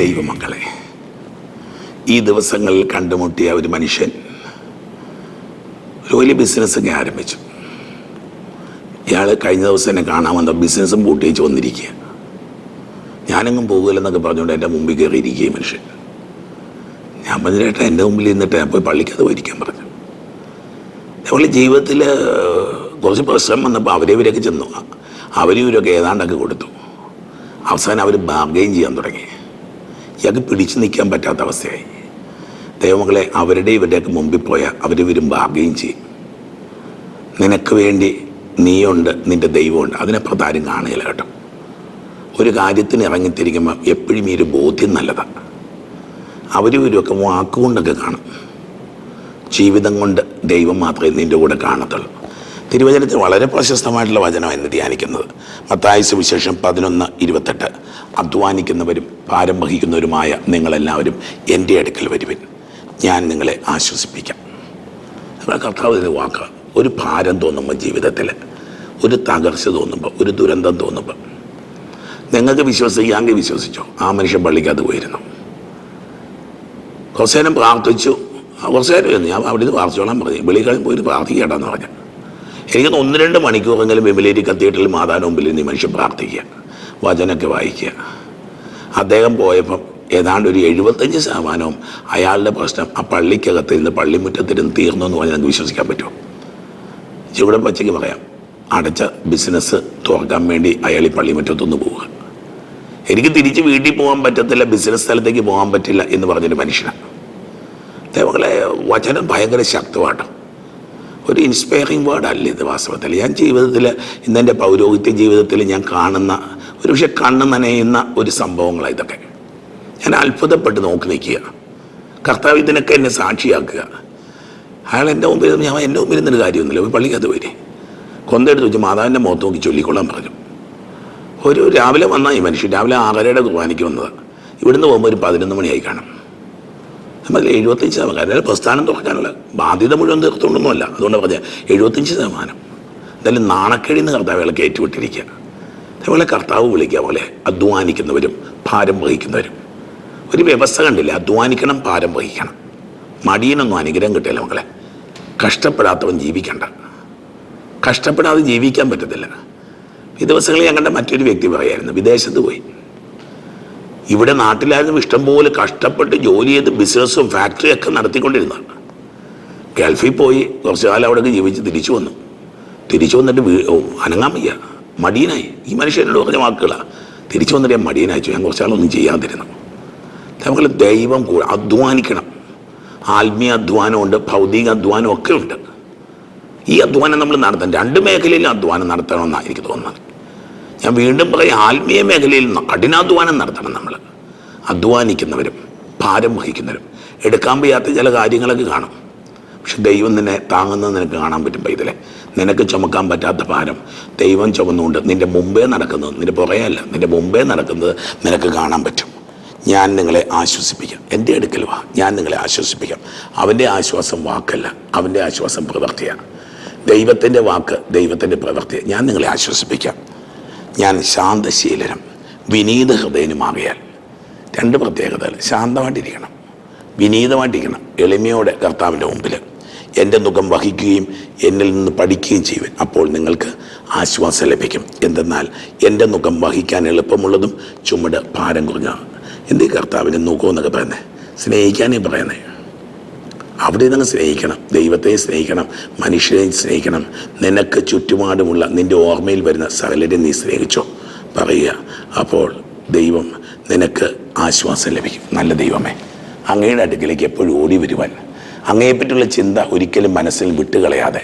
ദൈവമക്കളെ ഈ ദിവസങ്ങളിൽ കണ്ടുമുട്ടിയ ഒരു മനുഷ്യൻ ഒരു വലിയ ബിസിനസ്സൊക്കെ ആരംഭിച്ചു. ഇയാൾ കഴിഞ്ഞ ദിവസം എന്നെ കാണാൻ വന്ന ബിസിനസ്സും പൂട്ടിച്ച് വന്നിരിക്കുക ഞാനെങ്ങും പോകില്ലെന്നൊക്കെ പറഞ്ഞുകൊണ്ട് എന്റെ മുമ്പിൽ കയറിയിരിക്കുക മനുഷ്യൻ. ഞാൻ പറഞ്ഞു ചേട്ടാ എന്റെ മുമ്പിൽ ഇന്നിട്ട് ഞാൻ പോയി പള്ളിക്കത് പോയിരിക്കാൻ പറഞ്ഞു. അതുപോലെ ജീവിതത്തിൽ കുറച്ച് പ്രശ്നം വന്നപ്പോൾ അവരെ ഇവരൊക്കെ ചെന്നു. അവരും ഇവരൊക്കെ ഏതാണ്ടൊക്കെ കൊടുത്തു. അവസാനം അവർ ബാർഗെയിൻ ചെയ്യാൻ തുടങ്ങി. ഇയാൾക്ക് പിടിച്ചു നിൽക്കാൻ പറ്റാത്ത അവസ്ഥയായി. ദൈവമകളെ അവരുടെ ഇവരുടെയൊക്കെ മുമ്പിൽ പോയാൽ അവരിവരും ഭാഗ്യം ചെയ്യും. നിനക്ക് വേണ്ടി നീയുണ്ട് നിന്റെ ദൈവമുണ്ട്. അതിനപ്പുറത്ത് ആരും കാണുകയില്ല കേട്ടോ. ഒരു കാര്യത്തിന് ഇറങ്ങിത്തിരിക്കുമ്പോൾ എപ്പോഴും ഈ ഒരു ബോധ്യം നല്ലതാണ് അവരും ഇവരുമൊക്കെ വാക്കുകൊണ്ടൊക്കെ കാണും. ജീവിതം കൊണ്ട് ദൈവം മാത്രമേ നിന്റെ കൂടെ കാണത്തുള്ളൂ. തിരുവചനത്തിൽ വളരെ പ്രശസ്തമായിട്ടുള്ള വചനമാണ് ധ്യാനിക്കുന്നത്. മത്തായ സുവിശേഷം പതിനൊന്ന് ഇരുപത്തെട്ട്. അധ്വാനിക്കുന്നവരും ഭാരം വഹിക്കുന്നവരുമായ നിങ്ങളെല്ലാവരും എന്റെ അടുക്കൽ വരുവിൻ. ഞാൻ നിങ്ങളെ ആശ്വസിപ്പിക്കാം. നമ്മുടെ കർത്താവിന്റെ വാക്ക്. ഒരു ഭാരം തോന്നുമ്പോൾ ജീവിതത്തിൽ ഒരു തകർച്ച തോന്നുമ്പോൾ ഒരു ദുരന്തം തോന്നുമ്പോൾ നിങ്ങൾക്ക് വിശ്വസിക്കാമെങ്കിൽ വിശ്വസിച്ചോ? ആ മനുഷ്യൻ പള്ളിക്കകത്ത് പോയിരുന്നു. കുറച്ചേരം പ്രാർത്ഥിച്ചു. ആ, കുറച്ച് നേരം ഇരുന്നു. ഞാൻ അവിടെ നിന്ന് പ്രാർത്ഥിച്ചോളാൻ പറഞ്ഞു. വെളികളിൽ പോയിട്ട് പ്രാർത്ഥിക്കട്ടെന്ന് പറഞ്ഞു. എനിക്ക് ഒന്ന് രണ്ട് മണിക്കൂറെങ്കിലും വിമലേരി കത്തീഡ്രലിൽ മാതാവിന് മുമ്പിൽ ഈ മനുഷ്യൻ പ്രാർത്ഥിക്കുക വചനമൊക്കെ വായിക്കുക. അദ്ദേഹം പോയപ്പം ഏതാണ്ട് ഒരു എഴുപത്തഞ്ച് ശതമാനവും അയാളുടെ പ്രശ്നം ആ പള്ളിക്കകത്ത് ഇരുന്ന് പള്ളിമുറ്റത്തിരുന്ന് തീർന്നു എന്ന് പറഞ്ഞാൽ നമുക്ക് വിശ്വസിക്കാൻ പറ്റുമോ? ഇവിടെ പച്ചയ്ക്ക് പറയാം അടച്ച ബിസിനസ് തുറക്കാൻ വേണ്ടി അയാൾ ഈ പള്ളിമുറ്റത്തൊന്ന് പോവുക. എനിക്ക് തിരിച്ച് വീട്ടിൽ പോകാൻ പറ്റത്തില്ല ബിസിനസ് സ്ഥലത്തേക്ക് പോകാൻ പറ്റില്ല എന്ന് പറഞ്ഞൊരു മനുഷ്യനാണ്. ദൈവങ്ങളെ വചനം ഭയങ്കര ശക്തമാട്ടോ. ഒരു ഇൻസ്പയറിങ് വേർഡ് അല്ല ഇത് വാസ്തവത്തിൽ? ഞാൻ ജീവിതത്തിൽ ഇന്നെന്റെ പൗരോഹിത്യ ജീവിതത്തിൽ ഞാൻ കാണുന്ന ഒരു പക്ഷേ കണ്ണ് നനയുന്ന ഒരു സംഭവങ്ങളാണ് ഇതൊക്കെ. ഞാൻ അത്ഭുതപ്പെട്ട് നോക്കി നിൽക്കുക. കർത്താവ് ഇതിനൊക്കെ എന്നെ സാക്ഷിയാക്കുക. അയാൾ എന്റെ മുമ്പിൽ ഞാൻ എന്റെ മുമ്പിൽ നിന്നൊരു കാര്യമൊന്നുമില്ല. ഒരു പള്ളിക്കകത്ത് വരെ. കൊന്തെടുത്ത് വെച്ച് മാതാവിന്റെ മുഖത്ത് നോക്കി ചൊല്ലിക്കൊള്ളാൻ പറഞ്ഞു. ഒരു രാവിലെ വന്നാൽ ഈ മനുഷ്യൻ രാവിലെ ആറരയുടെ കുർബാനയ്ക്ക് വന്നത്. ഇവിടുന്ന് പോകുമ്പോൾ ഒരു പതിനൊന്ന് മണിയായി കാണും. നമ്മൾ എഴുപത്തഞ്ച് ശതമാനം അതായത് പ്രസ്ഥാനം തുറക്കാനുള്ള ബാധ്യത മുഴുവൻ തീർത്തുകൊണ്ടൊന്നുമല്ല. അതുകൊണ്ട് പറഞ്ഞാൽ എഴുപത്തഞ്ച് ശതമാനം. എന്തായാലും നാണക്കേടിന്ന് കർത്താവ് അയാളെ കയറ്റിവിട്ടിരിക്കുക. അതേപോലെ കർത്താവ് വിളിക്കുക പോലെ അധ്വാനിക്കുന്നവരും ഭാരം വഹിക്കുന്നവരും ഒരു വ്യവസ്ഥ കണ്ടില്ല? അധ്വാനിക്കണം ഭാരം വഹിക്കണം മടിയനൊന്നും അനുഗ്രഹം കിട്ടില്ല മക്കളെ. കഷ്ടപ്പെടാത്തവൻ ജീവിക്കണ്ട. കഷ്ടപ്പെടാതെ ജീവിക്കാൻ പറ്റത്തില്ല. ഈ ദിവസങ്ങളിൽ ഞങ്ങളുടെ മറ്റൊരു വ്യക്തി പറയായിരുന്നു വിദേശത്ത് പോയി. ഇവിടെ നാട്ടിലായിരുന്നു ഇഷ്ടംപോലെ കഷ്ടപ്പെട്ട് ജോലി ചെയ്ത് ബിസിനസ്സും ഫാക്ടറിയും ഒക്കെ നടത്തിക്കൊണ്ടിരുന്നതാണ് ഗൾഫിൽ പോയി കുറച്ച് കാലം അവിടെയൊക്കെ ജീവിച്ച് തിരിച്ചു വന്നു. തിരിച്ചു വന്നിട്ട് അനങ്ങാൻ വയ്യ. മടിയനായി. ഈ മനുഷ്യനോട് പറഞ്ഞ വാക്കുകളാണ് തിരിച്ചു വന്നിട്ട് ഞാൻ മടിയനായി ഞാൻ കുറച്ചാളൊന്നും ചെയ്യാതിരുന്നു. നമുക്ക് ദൈവം കൂടെ അധ്വാനിക്കണം. ആത്മീയ അധ്വാനമുണ്ട് ഭൗതിക അധ്വാനം ഒക്കെ ഉണ്ട്. ഈ അധ്വാനം നമ്മൾ നടത്തണം. രണ്ട് മേഖലയിലും അധ്വാനം നടത്തണമെന്നാണ് എനിക്ക് തോന്നുന്നത്. ഞാൻ വീണ്ടും പറയും ആത്മീയ മേഖലയിൽ കഠിനാധ്വാനം നടത്തണം നമ്മൾ. അധ്വാനിക്കുന്നവരും ഭാരം വഹിക്കുന്നവരും. എടുക്കാൻ വയ്യാത്ത ചില കാര്യങ്ങളൊക്കെ കാണും. പക്ഷെ ദൈവം നിന്നെ താങ്ങുന്നത് നിനക്ക് കാണാൻ പറ്റും പൈതലെ. നിനക്ക് ചുമക്കാൻ പറ്റാത്ത ഭാരം ദൈവം ചുമന്നുകൊണ്ട് നിന്റെ മുമ്പേ നടക്കുന്നത് നിന്റെ പുറയല്ല നിന്റെ മുമ്പേ നടക്കുന്നത് നിനക്ക് കാണാൻ പറ്റും. ഞാൻ നിങ്ങളെ ആശ്വസിപ്പിക്കാം. എന്റെ അടുക്കൽ വാ. ഞാൻ നിങ്ങളെ ആശ്വസിപ്പിക്കാം. അവന്റെ ആശ്വാസം വാക്കല്ല. അവന്റെ ആശ്വാസം പ്രവൃത്തിയാണ് ദൈവത്തിന്റെ വാക്ക് ദൈവത്തിന്റെ പ്രവൃത്തി ഞാൻ നിങ്ങളെ ആശ്വസിപ്പിക്കാം. ഞാൻ ശാന്തശീലനും വിനീത ഹൃദയനുമാകിയാൽ രണ്ട് പ്രത്യേകതകൾ. ശാന്തമായിട്ടിരിക്കണം. വിനീതമായിട്ടിരിക്കണം. എളിമയോടെ കർത്താവിന്റെ മുമ്പിൽ എന്റെ മുഖം വഹിക്കുകയും എന്നിൽ നിന്ന് പഠിക്കുകയും ചെയ്യുവൻ. അപ്പോൾ നിങ്ങൾക്ക് ആശ്വാസം ലഭിക്കും. എന്തെന്നാൽ എന്റെ മുഖം വഹിക്കാൻ എളുപ്പമുള്ളതും ചുമട് ഭാരം കുറഞ്ഞതാണ്. എന്ത് കർത്താവിന്റെ മുഖം എന്നൊക്കെ പറയുന്നത് സ്നേഹിക്കാനേ പറയുന്നത് അവിടെ നിന്ന് സ്നേഹിക്കണം. ദൈവത്തെ സ്നേഹിക്കണം. മനുഷ്യരെ സ്നേഹിക്കണം. നിനക്ക് ചുറ്റുപാടുമുള്ള നിന്റെ ഓർമ്മയിൽ വരുന്ന സകലരെ നീ സ്നേഹിച്ചോ? പറയുക അപ്പോൾ ദൈവം നിനക്ക് ആശ്വാസം ലഭിക്കും. നല്ല ദൈവമേ അങ്ങയുടെ അടുക്കിലേക്ക് എപ്പോഴും ഓടി വരുവാൻ. അങ്ങയെപ്പറ്റിയുള്ള ചിന്ത ഒരിക്കലും മനസ്സിൽ വിട്ടുകളയാതെ.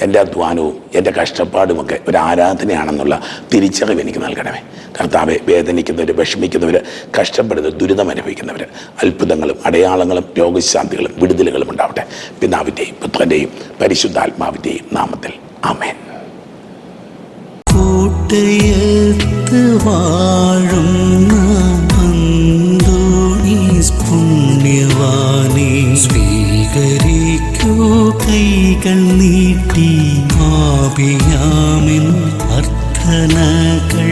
എന്റെ അധ്വാനവും എന്റെ കഷ്ടപ്പാടുമൊക്കെ ഒരു ആരാധനയാണെന്നുള്ള തിരിച്ചറിവ് എനിക്ക് നൽകണമേ. കർത്താവെ വേദനിക്കുന്നവർ വിഷമിക്കുന്നവർ കഷ്ടപ്പെടുന്ന ദുരിതം അനുഭവിക്കുന്നവർ അത്ഭുതങ്ങളും അടയാളങ്ങളും രോഗശാന്തികളും വിടുതലുകളും ഉണ്ടാവട്ടെ. പിതാവിന്റെയും പുത്രന്റെയും പരിശുദ്ധാത്മാവിന്റെയും നാമത്തിൽ. ആമേൻ. കൂട്ടയത്ത് സ്വീകരിക്കൂ കൈകൾ നീട്ടി ആപിയാമിൻ പ്രാർത്ഥനകൾ.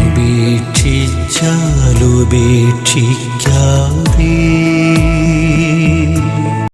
ഉപേക്ഷിച്ചാലുപേക്ഷിക്കാതെ